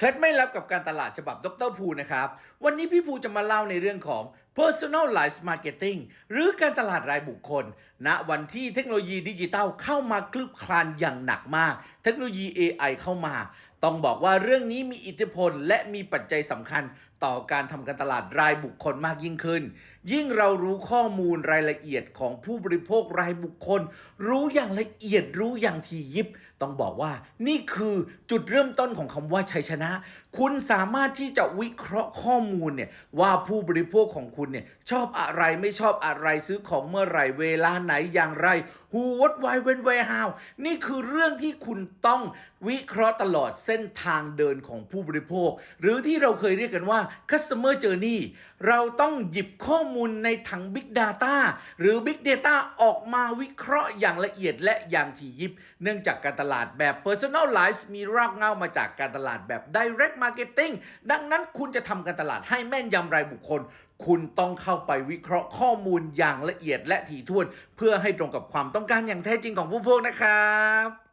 เคล็ดไม่ลับกับการตลาดฉบับดรภูนะครับ วันนี้พี่ภูจะมาเล่าในเรื่องของ personalized marketing หรือการตลาดรายบุคคลณวันที่เทคโนโลยีดิจิตัลเข้ามาคลืบคลานอย่างหนักมาก เทคโนโลยี AI เข้ามา ต้องบอกว่าเรื่องนี้มีอิทธิพลและมีปัจจัยสำคัญต่อการทำการตลาดรายบุคคลมากยิ่งขึ้น ยิ่งเรารู้ข้อมูลรายละเอียดของผู้บริโภครายบุคคล รู้อย่างละเอียดรู้อย่างทียิบ ต้องบอกว่านี่คือจุดเริ่มต้นของคำว่าชัยชนะ คุณสามารถที่จะวิเคราะห์ข้อมูลเนี่ยว่าผู้บริโภคของคุณเนี่ยชอบอะไรไม่ชอบอะไรซื้อของเมื่อไหร่เวลาไหนอย่างไร Who what why when where how นี่คือเรื่องที่คุณต้องวิเคราะห์ตลอดเส้นทางเดินของผู้บริโภค หรือที่เราเคยเรียกกันว่า customer journey เราต้องหยิบข้อมูลในถัง Big Data หรือ Big Data ออกมาวิเคราะห์อย่างละเอียดและอย่างถี่ยิบ เนื่องจากการตลาดแบบ personalize มีรากเหง้ามาจากการตลาดแบบ direct marketing ดังนั้นคุณจะทำการตลาดให้แม่นยำรายบุคคล คุณต้องเข้าไปวิเคราะห์ข้อมูลอย่างละเอียดและถี่ถ้วน เพื่อให้ตรงกับความต้องการอย่างแท้จริงของผู้พวกนะครับ